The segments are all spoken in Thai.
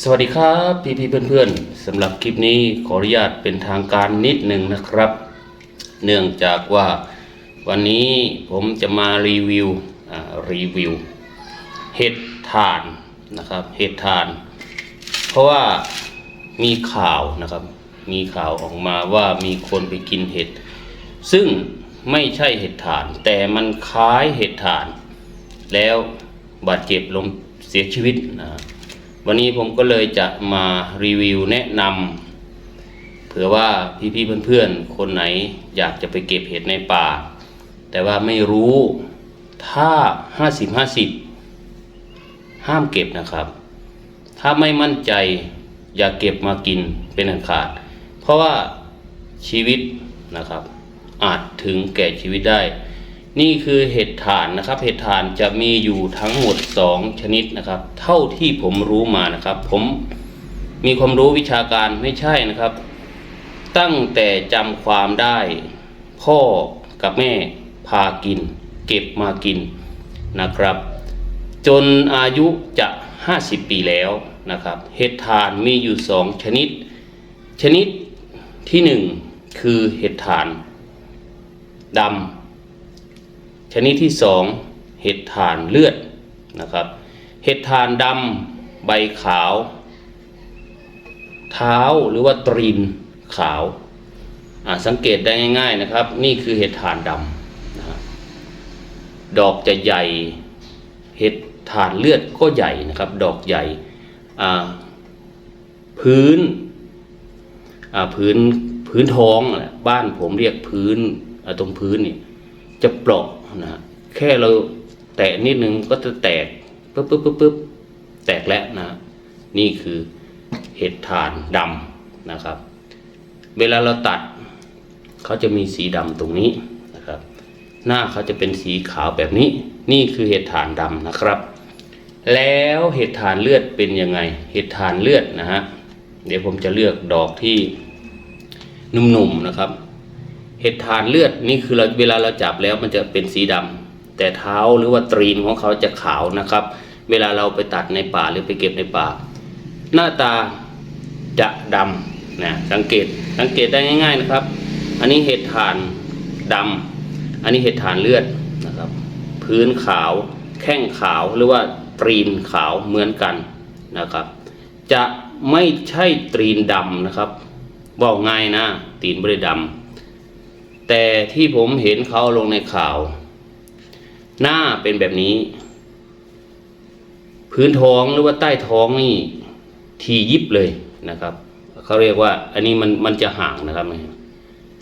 สวัสดีครับพี่พี่เพื่อนๆสำหรับคลิปนี้ขออนุญาตเป็นทางการนิดหนึ่งนะครับ เนื่องจากว่าวันนี้ผมจะมารีวิวอ่ารีวิวเห็ดถ่านนะครับเห็ดถ่าน เพราะว่ามีข่าวนะครับมีข่าวออกมาว่ามีคนไปกินเห็ด ซึ่งไม่ใช่เห็ดถ่าน แต่มันคล้ายเห็ดถ่าน แล้วบาดเจ็บลงเสียชีวิตนะครับ วันนี้ผมก็เลยจะมารีวิวแนะนำเผื่อว่าพี่ๆเพื่อนๆ คนไหนอยากจะไปเก็บเห็ดในป่า แต่ว่าไม่รู้ถ้า 50 50 ห้ามเก็บนะครับ ถ้าไม่มั่นใจอย่าเก็บมากินเป็นอันขาด เพราะว่าชีวิตนะครับ อาจถึงแก่ชีวิตได้ นี่คือเห็ดถ่านนะครับ เห็ดถ่านจะมีอยู่ทั้งหมด 2 ชนิดนะครับ เท่าที่ผมรู้มานะครับ ผมมีความรู้วิชาการไม่ใช่นะครับ ตั้งแต่จำความได้ พ่อกับแม่พากิน เก็บมากินนะครับ จนอายุจะ 50 ปีแล้วนะครับ เห็ดถ่านมีอยู่ 2 ชนิด ชนิดที่ 1 คือเห็ดถ่านดำ ชนิดที่สองเห็ดถ่านเลือดนะครับ เห็ดถ่านดำใบขาว เท้าหรือว่าตรีนขาวสังเกตได้ง่ายๆนะครับ นี่คือเห็ดถ่านดำนะดอกจะใหญ่ เห็ดถ่านเลือดก็ใหญ่นะครับ ดอกใหญ่พื้นพื้นพื้นท้องบ้านผมเรียกพื้นตรงพื้นนี่ จะเปราะนะฮะแค่เราแตะนิดนึงก็จะแตกปึ๊บปึ๊บปึ๊บปึ๊บแตกแล้วนะ นี่คือเห็ดถ่านดำนะครับ เวลาเราตัดเขาจะมีสีดำตรงนี้นะครับ หน้าเขาจะเป็นสีขาวแบบนี้ นี่คือเห็ดถ่านดำนะครับ แล้วเห็ดถ่านเลือดเป็นยังไง เห็ดถ่านเลือดนะฮะเดี๋ยวผมจะเลือกดอกที่นุ่มๆนะครับ เห็ดถ่านเลือดนี่คือเราเวลาเราจับแล้วมันจะเป็นสีดำแต่เท้าหรือว่าตรีนของเขาจะขาวนะครับ เวลาเราไปตัดในป่าหรือไปเก็บในป่า หน้าตาจะดำนะสังเกตสังเกตได้ง่าย ๆนะครับ อันนี้เห็ดถ่านดำอันนี้เห็ดถ่านเลือดนะครับ พื้นขาวแข้งขาวหรือว่าตรีนขาวเหมือนกันนะครับ จะไม่ใช่ตรีนดำนะครับบอกง่ายนะตีนไม่ได้ดำ แต่ที่ผมเห็นเขาลงในข่าว หน้าเป็นแบบนี้ พื้นท้องหรือว่าใต้ท้องนี่ทียิบเลยนะครับเขาเรียกว่า อันนี้มันมันจะห่างนะครับ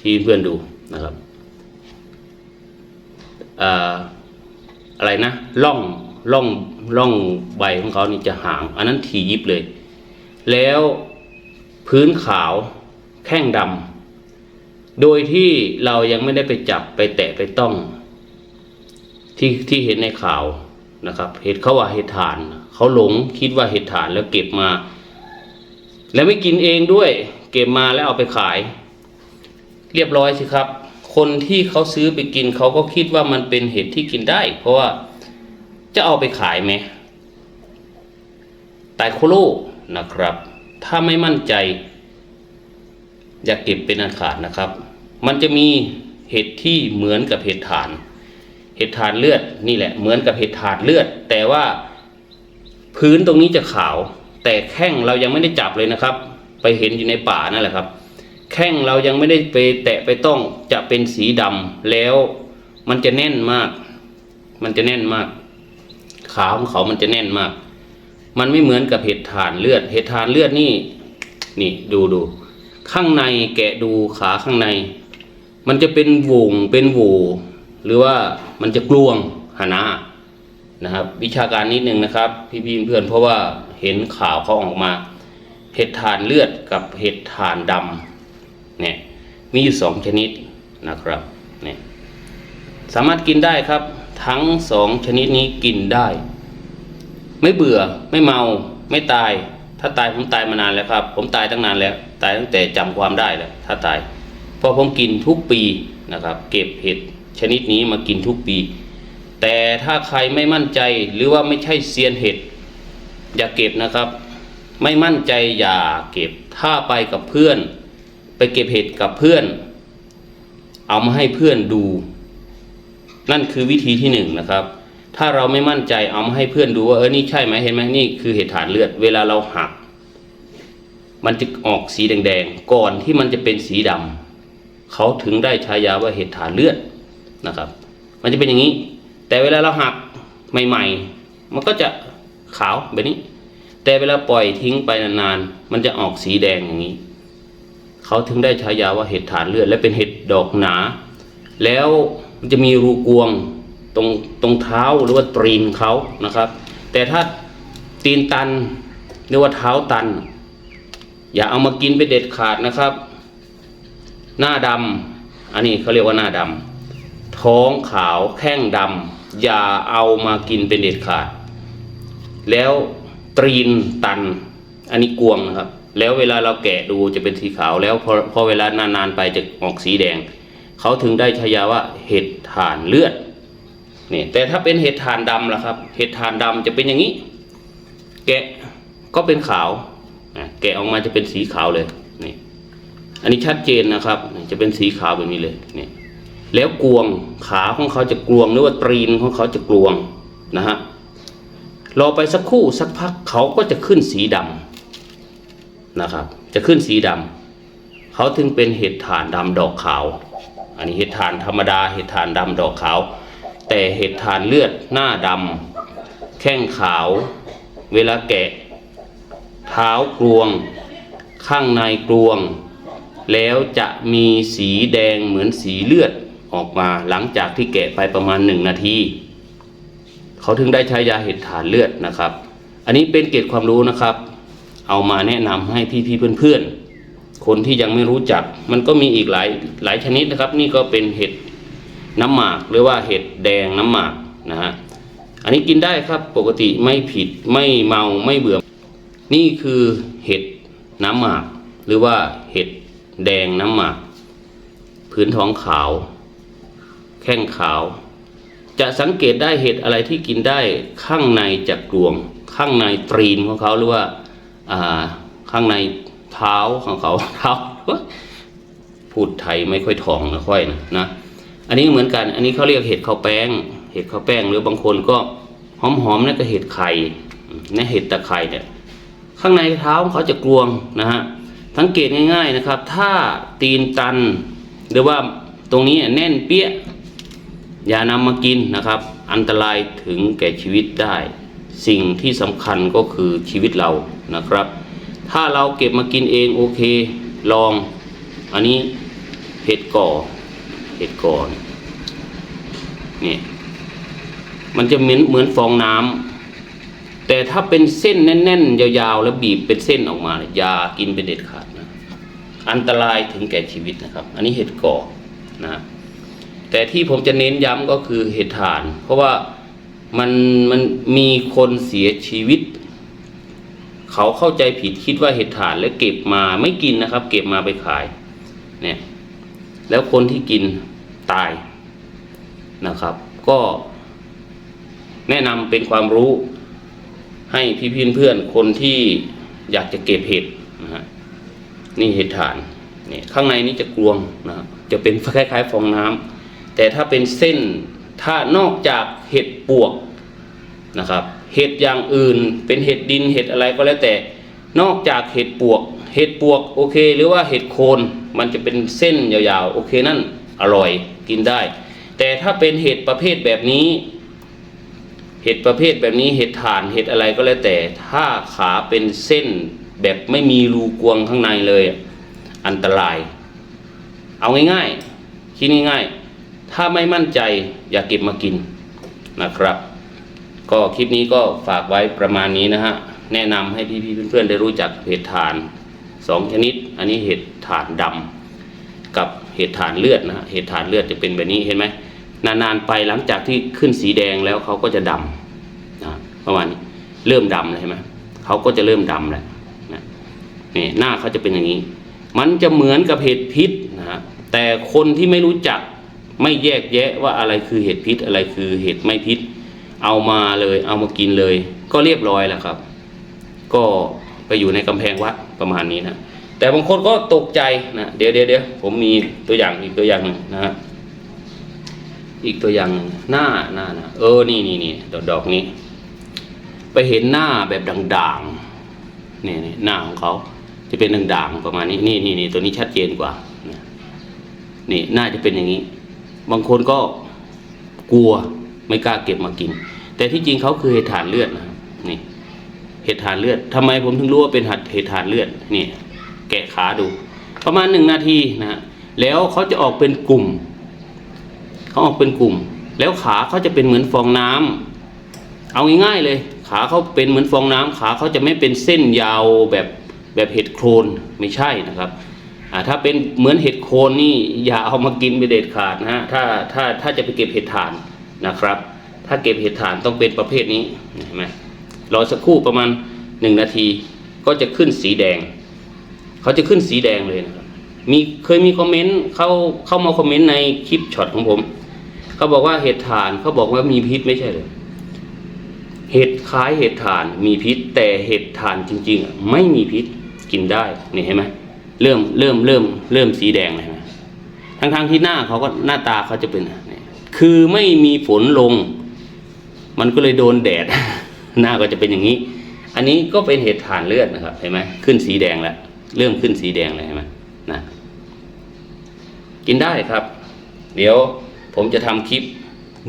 ที่เพื่อนดูนะครับอ่าอะไรนะล่องล่องล่องใบของเขานี่จะห่าง อันนั้นทียิบเลย แล้วพื้นขาวแข้งดำ โดยที่เรายังไม่ได้ไปจับไปแตะไปต้อง ที่ที่เห็นในข่าวนะครับ เห็ดเขาว่าเห็ดถ่าน เขาหลงคิดว่าเห็ดถ่านแล้วเก็บมา แล้วไม่กินเองด้วย เก็บมาแล้วเอาไปขาย เรียบร้อยสิครับ คนที่เขาซื้อไปกินเขาก็คิดว่ามันเป็นเห็ดที่กินได้ เพราะว่าจะเอาไปขายไหมตายโคโลนะครับ ถ้าไม่มั่นใจ อย่าเก็บเป็นอันขาดนะครับ มันจะมีเห็ดที่เหมือนกับเห็ดถ่าน เห็ดถ่านเลือดนี่แหละ เหมือนกับเห็ดถ่านเลือด แต่ว่าพื้นตรงนี้จะขาว แต่แข้งเรายังไม่ได้จับเลยนะครับ ไปเห็นอยู่ในป่านั่นแหละครับ แข้งเรายังไม่ได้ไปแตะไปต้องจะเป็นสีดำแล้วมันจะแน่นมาก มันจะแน่นมาก ขาของเขามันจะแน่นมาก มันไม่เหมือนกับเห็ดถ่านเลือด เห็ดถ่านเลือดนี่ นี่ดูดู ข้างในแกะดูขาข้างใน มันจะเป็นวงเป็นโหวหรือว่ามันจะกลวงหนานะครับ วิชาการนิดนึงนะครับ พี่ๆเพื่อนเพราะว่าเห็นข่าวเขาออกมา เห็ดถ่านเลือดกับเห็ดถ่านดำเนี่ยมีอยู่สองชนิดนะครับเนี่ยสามารถกินได้ครับ ทั้งสองชนิดนี้กินได้ ไม่เบื่อไม่เมาไม่ตาย ถ้าตายผมตายมานานแล้วครับ ผมตายตั้งนานแล้ว ตายตั้งแต่จำความได้แล้วถ้าตาย เพราะผมกินทุกปีนะครับ เก็บเห็ดชนิดนี้มากินทุกปี แต่ถ้าใครไม่มั่นใจหรือว่าไม่ใช่เซียนเห็ดอย่าเก็บนะครับ ไม่มั่นใจอย่าเก็บถ้าไปกับเพื่อน ไปเก็บเห็ดกับเพื่อน เอามาให้เพื่อนดู นั่นคือวิธีที่หนึ่งนะครับ ถ้าเราไม่มั่นใจเอามาให้เพื่อนดูว่าเออนี่ใช่ไหมเห็นไหมนี่คือเห็ดฐานเลือดเวลาเราหัก มันจะออกสีแดงๆก่อนที่มันจะเป็นสีดำ เขาถึงได้ฉายาว่าเห็ดฐานเลือดนะครับ มันจะเป็นอย่างนี้ แต่เวลาเราหักใหม่ๆ มันก็จะขาวแบบนี้ แต่เวลาปล่อยทิ้งไปนานๆ มันจะออกสีแดงอย่างนี้ เขาถึงได้ฉายาว่าเห็ดฐานเลือด และเป็นเห็ดดอกหนา แล้วมันจะมีรูกวงตรงตรงเท้าหรือว่าตรีนเขานะครับ แต่ถ้าตีนตันหรือว่าเท้าตัน อย่าเอามากินไปเด็ดขาดนะครับ หน้าดำอันนี้เขาเรียกว่าหน้าดำท้องขาวแข้งดำอย่าเอามากินเป็นเด็ดขาด แล้วตรีนตัน อันนี้กวงนะครับ แล้วเวลาเราแกะดูจะเป็นสีขาวแล้วพอพอเวลานานๆไปจะออกสีแดง เขาถึงได้ฉายาว่าเห็ดถ่านเลือดนี่แต่ถ้าเป็นเห็ดถ่านดำล่ะครับ เห็ดถ่านดำจะเป็นอย่างนี้ แกะก็เป็นขาวแกะออกมาจะเป็นสีขาวเลย อันนี้ชัดเจนนะครับ จะเป็นสีขาวแบบนี้เลยนี่แล้วกวงขาของเขาจะกลวงหรือว่าตรีนของเขาจะกลวงนะฮะรอไปสักครู่สักพักเขาก็จะขึ้นสีดำนะครับ จะขึ้นสีดำเขาถึงเป็นเห็ดถ่านดำดอกขาว อันนี้เห็ดถ่านธรรมดาเห็ดถ่านดำดอกขาว แต่เห็ดถ่านเลือดหน้าดำแข้งขาว เวลาแกะ เท้ากลวง ข้างในกลวง แล้วจะมีสีแดงเหมือนสีเลือดออกมาหลังจากที่แกะไปประมาณหนึ่งนาที เขาถึงได้ใช้ยาเห็ดฐานเลือดนะครับ อันนี้เป็นเกร็ดความรู้นะครับ เอามาแนะนำให้พี่ๆเพื่อนๆ คนที่ยังไม่รู้จัก มันก็มีอีกหลายหลายชนิดนะครับ นี่ก็เป็นเห็ดน้ำหมากหรือว่าเห็ดแดงน้ำหมากนะฮะอันนี้กินได้ครับปกติไม่ผิดไม่เมาไม่เบื่อ นี่คือเห็ดน้ำหมาก หรือว่าเห็ด แดงน้ำหมาก พื้นท้องขาว แข้งขาว จะสังเกตได้เห็ดอะไรที่กินได้ข้างในจะกลวง ข้างในตรีนของเขาหรือว่าอ่าข้างในเท้าของเขาเท้าพูดไทยไม่ค่อยถ่องนะค่อยนะนะอันนี้เหมือนกัน อันนี้เขาเรียกเห็ดข้าวแป้ง เห็ดข้าวแป้ง หรือบางคนก็หอมๆนั่นก็เห็ดไข่นี่เห็ดตะไคร่เนี่ยข้างในเท้าของเขาจะกลวงนะฮะ สังเกตง่ายๆนะครับ ถ้าตีนตัน หรือว่าตรงนี้แน่นเปี้ย อย่านำมากินนะครับ อันตรายถึงแก่ชีวิตได้ สิ่งที่สำคัญก็คือชีวิตเรานะครับ ถ้าเราเก็บมากินเองโอเค ลอง อันนี้เห็ดก่อ เห็ดก่อนี่มันจะเหมือนเหมือนฟองน้ำ แต่ถ้าเป็นเส้นแน่น ๆ ยาวๆ แล้วบีบเป็นเส้นออกมาอย่ากินเป็นเด็ดขาดนะอันตรายถึงแก่ชีวิตนะครับ อันนี้เห็ดก่อนะแต่ที่ผมจะเน้นย้ำก็คือเห็ดถ่าน เพราะว่ามันมันมีคนเสียชีวิต เขาเข้าใจผิดคิดว่าเห็ดถ่านแล้วเก็บมาไม่กินนะครับ เก็บมาไปขายเนี่ยแล้วคนที่กินตายนะครับ ก็แนะนำเป็นความรู้ ให้พี่พี่เพื่อนคนที่อยากจะเก็บเห็ดนะฮะนี่เห็ดถ่านนี่ข้างในนี้จะกลวงนะครับจะเป็นคล้ายๆฟองน้ำแต่ถ้าเป็นเส้นถ้านอกจากเห็ดปวกนะครับ เห็ดอย่างอื่นเป็นเห็ดดินเห็ดอะไรก็แล้วแต่นอกจากเห็ดปวก เห็ดปวกโอเค หรือว่าเห็ดโคนมันจะเป็นเส้นยาวๆ โอเคนั่นอร่อยกินได้ แต่ถ้าเป็นเห็ดประเภทแบบนี้ เห็ดประเภทแบบนี้เห็ดถ่านเห็ดอะไรก็แล้วแต่ ถ้าขาเป็นเส้นแบบไม่มีรูกวงข้างในเลย อันตราย เอาง่ายๆคิดง่ายๆ ถ้าไม่มั่นใจอย่าเก็บมากินนะครับ ก็คลิปนี้ก็ฝากไว้ประมาณนี้นะฮะ แนะนำให้พี่ๆเพื่อนๆได้รู้จักเห็ดถ่านสองชนิด อันนี้เห็ดถ่านดำกับเห็ดถ่านเลือดนะฮะเห็ดถ่านเลือดจะเป็นแบบนี้เห็นไหม นานๆไปหลังจากที่ขึ้นสีแดงแล้วเขาก็จะดำนะประมาณนี้เริ่มดำเลยใช่ไหมเขาก็จะเริ่มดำแล้วนะนี่หน้าเขาจะเป็นอย่างนี้ มันจะเหมือนกับเห็ดพิษนะฮะแต่คนที่ไม่รู้จักไม่แยกแยะว่าอะไรคือเห็ดพิษอะไรคือเห็ดไม่พิษ เอามาเลยเอามากินเลย ก็เรียบร้อยแล้วครับ ก็ไปอยู่ในกำแพงวัดประมาณนี้นะแต่บางคนก็ตกใจนะเดี๋ยวเดี๋ยวเดี๋ยวผมมีตัวอย่างอีกตัวอย่างหนึ่งนะฮะ อีกตัวอย่างหน้าหน้านะเออนี่นี่นี่ดอกดอกนี้ ไปเห็นหน้าแบบด่างๆนี่นี่หน้าของเขาจะเป็นด่างๆประมาณนี้นี่นี่นี่ตัวนี้ชัดเจนกว่านี่หน่าจะเป็นอย่างนี้ บางคนก็กลัวไม่กล้าเก็บมากิน แต่ที่จริงเขาคือเห็ดถ่านเลือดนะนี่เห็ดถ่านเลือดทำไมผมถึงรู้ว่าเป็นหัดเห็ดถ่านเลือดนี่แกะขาดู ประมาณหนึ่งนาทีนะแล้วเขาจะออกเป็นกลุ่ม เขาออกเป็นกลุ่ม แล้วขาเขาจะเป็นเหมือนฟองน้ำเอาง่ายๆเลย ขาเขาเป็นเหมือนฟองน้ำขาเขาจะไม่เป็นเส้นยาวแบบแบบเห็ดโคลนไม่ใช่นะครับอ่าถ้าเป็นเหมือนเห็ดโคนนี่อย่าเอามากินไปเด็ดขาดนะฮะถ้าถ้าถ้าจะไปเก็บเห็ดถ่านนะครับ ถ้าเก็บเห็ดถ่านต้องเป็นประเภทนี้เห็นไหมรอสักครู่ประมาณหนึ่งนาทีก็จะขึ้นสีแดง เขาจะขึ้นสีแดงเลยนะครับมีเคยมีคอมเมนต์เข้าเข้ามาคอมเมนต์ในคลิปช็อตของผม เขาบอกว่าเห็ดถ่านเขาบอกว่ามีพิษไม่ใช่เลยเห็ดคล้ายเห็ดถ่านมีพิษ แต่เห็ดถ่านจริง ๆอะไม่มีพิษกินได้นี่เห็นไหมเริ่มเริ่มเริ่มเริ่มสีแดงเลยเห็นไหมทั้งๆที่หน้าเขาก็หน้าตาเขาจะเป็นนี่คือไม่มีฝนลง มันก็เลยโดนแดด หน้าก็จะเป็นอย่างนี้ อันนี้ก็เป็นเห็ดถ่านเลือดนะครับเห็นไหมขึ้นสีแดงแล้วเริ่มขึ้นสีแดงเลยเห็นไหมนะกินได้ครับ เดี๋ยว ผมจะทำคลิป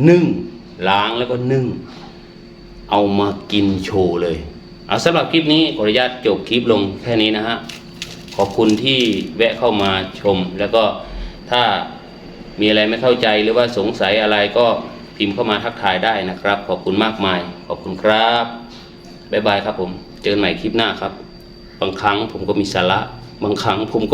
นึ่งล้างแล้วก็นึ่ง เอามากินโชว์เลยเอาสำหรับคลิปนี้ขออนุญาตจบคลิปลงแค่นี้นะฮะขอบคุณที่แวะเข้ามาชม แล้วก็ถ้ามีอะไรไม่เข้าใจหรือว่าสงสัยอะไรก็พิมพ์เข้ามาทักทายได้นะครับ ขอบคุณมากมาย ขอบคุณครับบ๊ายบายครับผม เจอกันใหม่คลิปหน้าครับ บางครั้งผมก็มีสาระ บางครั้งผมก็